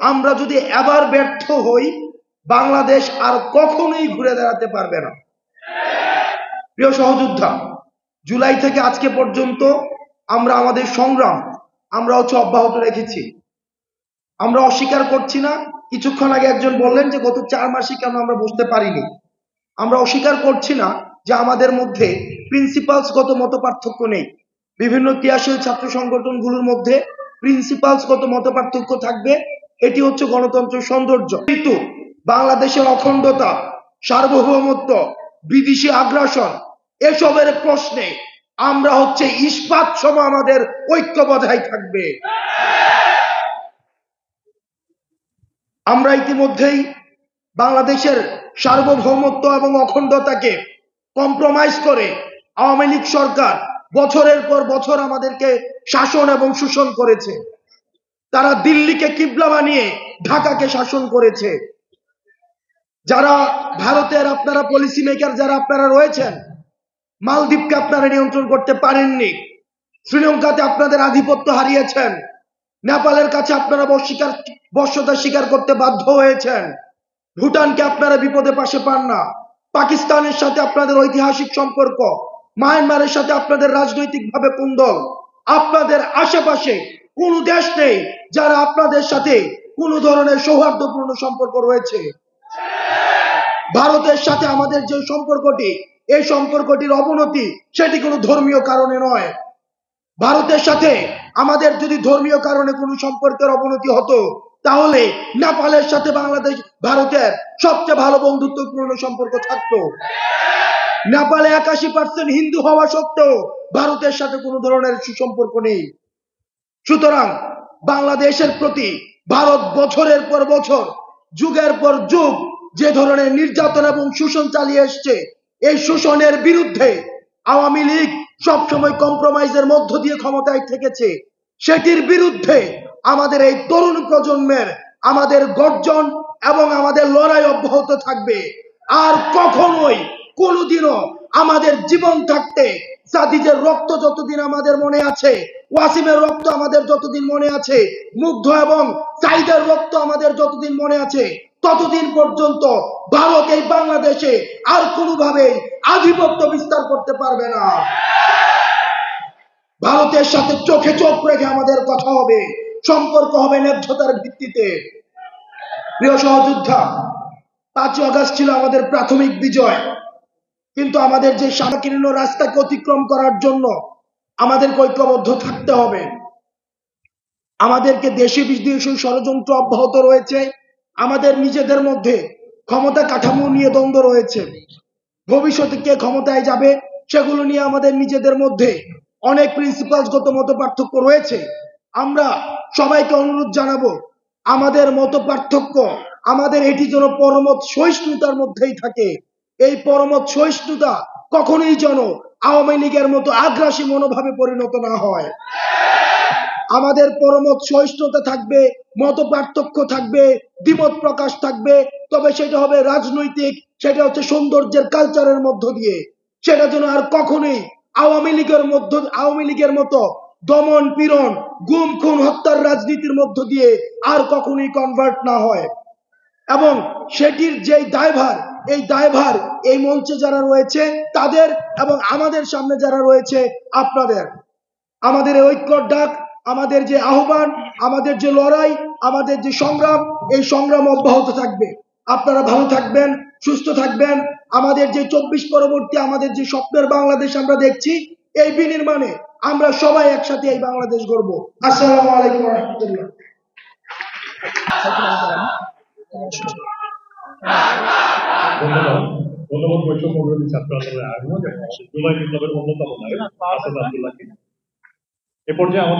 আমরা যদি এবার ব্যর্থ হই, বাংলাদেশ আর কখনোই ঘুরে দাঁড়াতে পারবে না। প্রিয় সহযোদ্ধা, জুলাই থেকে আজকে পর্যন্ত আমরা আমাদের সংগ্রাম, আমরা হচ্ছে অব্যাহত রেখেছি। আমরা অস্বীকার করছি না। কিছুক্ষণ আগে একজন বললেন যে, গত চার মাসে কেন আমরা বুঝতে পারিনি? আমরা অস্বীকার করছি না যে আমাদের মধ্যে প্রিন্সিপালসগত মত পার্থক্য নেই। বিভিন্ন ক্রিয়াশীল ছাত্র সংগঠনগুলোর মধ্যে প্রিন্সিপালসগত মত পার্থক্য থাকবে। এটি হচ্ছে গণতন্ত্রের সৌন্দর্য। কিন্তু বাংলাদেশের অখণ্ডতা, সার্বভৌমত্ব, বিদেশি আগ্রাসন, এসবের প্রশ্নে আমরা হচ্ছে ইস্পাত সম আমাদের ঐক্য বজায় থাকবে। আমরা ইতিমধ্যেই বাংলাদেশের সার্বভৌমত্ব এবং অখণ্ডতাকে কম্প্রোমাইজ করে আওয়ামী লীগ সরকার বছরের পর বছর আমাদেরকে শাসন এবং শোষণ করেছে। তারা দিল্লিকে কিবলা বানিয়ে ঢাকাকে শাসন করেছে। যারা ভারতের আপনারা পলিসি মেকার যারা আপনারা রয়েছেন, মালদ্বীপকে আপনারা নিয়ন্ত্রণ করতে পারেননি। শ্রীলঙ্কাতে আপনাদের আধিপত্য হারিয়েছেন। নেপালের কাছে আপনারা বস্বীকার বর্ষতা স্বীকার করতে বাধ্য হয়েছেন। ভুটানকে আপনারা বিপদে পাশে পান না। পাকিস্তানের সাথে আপনাদের ঐতিহাসিক সম্পর্ক, মায়ানমারের সাথে আপনাদের রাজনৈতিকভাবে কুন্দল। আপনাদের আশেপাশে কোন দেশ নেই যারা আপনাদের সাথে কোন ধরনের সৌহার্দ্যপূর্ণ সম্পর্ক রয়েছে। ভারতের সাথে আমাদের যে সম্পর্কটি, এই সম্পর্কটির অবনতি সেটি কোনো ধর্মীয় কারণে নয়। ভারতের সাথে আমাদের যদি ধর্মীয় কারণে কোনো সম্পর্কের অবনতি হতো, তাহলে নেপালের সাথে বাংলাদেশ, ভারতের সবচেয়ে ভালো বন্ধুত্বপূর্ণ সম্পর্ক থাকতো। নেপালে একাশি পার্সেন্ট হিন্দু হওয়া সত্ত্বেও ভারতের সাথে কোনো ধরনের সুসম্পর্ক নেই। সুতরাং বাংলাদেশের প্রতি ভারত বছরের পর বছর, যুগের পর যুগ যে ধরনের নির্যাতন এবং শোষণ চালিয়ে এসছে, এই শোষণের বিরুদ্ধে আওয়ামী লীগ সবসময় কম্প্রোমাইজের মধ্য দিয়ে ক্ষমতায় থেকেছে। সেটির বিরুদ্ধে আমাদের এই তরুণ প্রজন্মের আমাদের গর্জন এবং আমাদের লড়াই অব্যাহত থাকবে। আর কখনোই কোনোদিনও আমাদের জীবন থাকতে সাদিজের রক্ত যতদিন আমাদের মনে আছে, ওয়াসিমের রক্ত আমাদের যতদিন মনে আছে, মুগ্ধ এবং সাইদের রক্ত আমাদের যতদিন মনে আছে, ততদিন পর্যন্ত ভারত এই বাংলাদেশে আর কোনোভাবে আধিপত্য বিস্তার করতে পারবে না। ভারতের সাথে চোখে চোখ রেখে আমাদের কথা হবে, সম্পর্ক হবে ন্যায্যতার ভিত্তিতে। প্রিয় সহযোদ্ধা, পাঁচই আগস্ট ছিল আমাদের প্রাথমিক বিজয়। কিন্তু আমাদের যে সংকীর্ণ রাস্তাকে অতিক্রম করার জন্য আমাদের ঐক্যবদ্ধ থাকতে হবে। আমাদেরকে দেশে বিদেশে ষড়যন্ত্র অব্যাহত রয়েছে। আমাদের নিজেদের মধ্যে ক্ষমতা কাঠামো নিয়ে দ্বন্দ্ব রয়েছে। ভবিষ্যতে কে ক্ষমতায় যাবে সেগুলো নিয়ে আমাদের নিজেদের মধ্যে অনেক প্রিন্সিপালসগত মত পার্থক্য রয়েছে। আমরা সবাইকে অনুরোধ জানাব, আমাদের মত পার্থক্য আমাদের এটি যেন পরমত সহিষ্ণুতার মধ্যেই থাকে। এই পরমত সহিষ্ণুতা কখনোই যেন আওয়ামী লীগের মতো আগ্রাসী মনোভাবে পরিণত না হয়। আমাদের পরমত সহিষ্ণুতা থাকবে মত পার্থক্য থাকবে, দ্বিমত প্রকাশ থাকবে, তবে সেটা হবে রাজনৈতিক, সেটা হচ্ছে সৌন্দর্যের কালচারের মধ্য দিয়ে। সেটা যেন আর কখনোই আওয়ামী লীগের মধ্য, আওয়ামী লীগের মতো দমন, পীড়ন, গুম, খুন, হত্যার রাজনীতির মধ্য দিয়ে আর কখনোই কনভার্ট না হয়। এবং সেটির যেই দায়ভার এই দায়ভার এই মঞ্চে যারা রয়েছে, তাদের এবং আমাদের সামনে যারা রয়েছে, আপনাদের। আমাদের ঐক্যর ডাক, আমাদের যে আহ্বান, আমাদের যে লড়াই, আমাদের যে সংগ্রাম, এই সংগ্রাম অব্যাহত থাকবে। আপনারা ভালো থাকবেন, সুস্থ থাকবেন। আমাদের যে চব্বিশ পরবর্তী আমাদের যে স্বপ্নের বাংলাদেশ আমরা দেখছি, এই বিনির্মাণে আমরা সবাই একসাথে এই বাংলাদেশ গড়বো। আসসালামু আলাইকুম রহমতুল্লাহ। ধন্যবাদ ধন্যবাদ বৈষম্য বিরোধী ছাত্র আন্দোলনের আমাদের জুলাই বিপ্লবের অন্যতম নায়ক আসাদ আব্দুল্লাহকে। এ পর্যায়ে আমাদের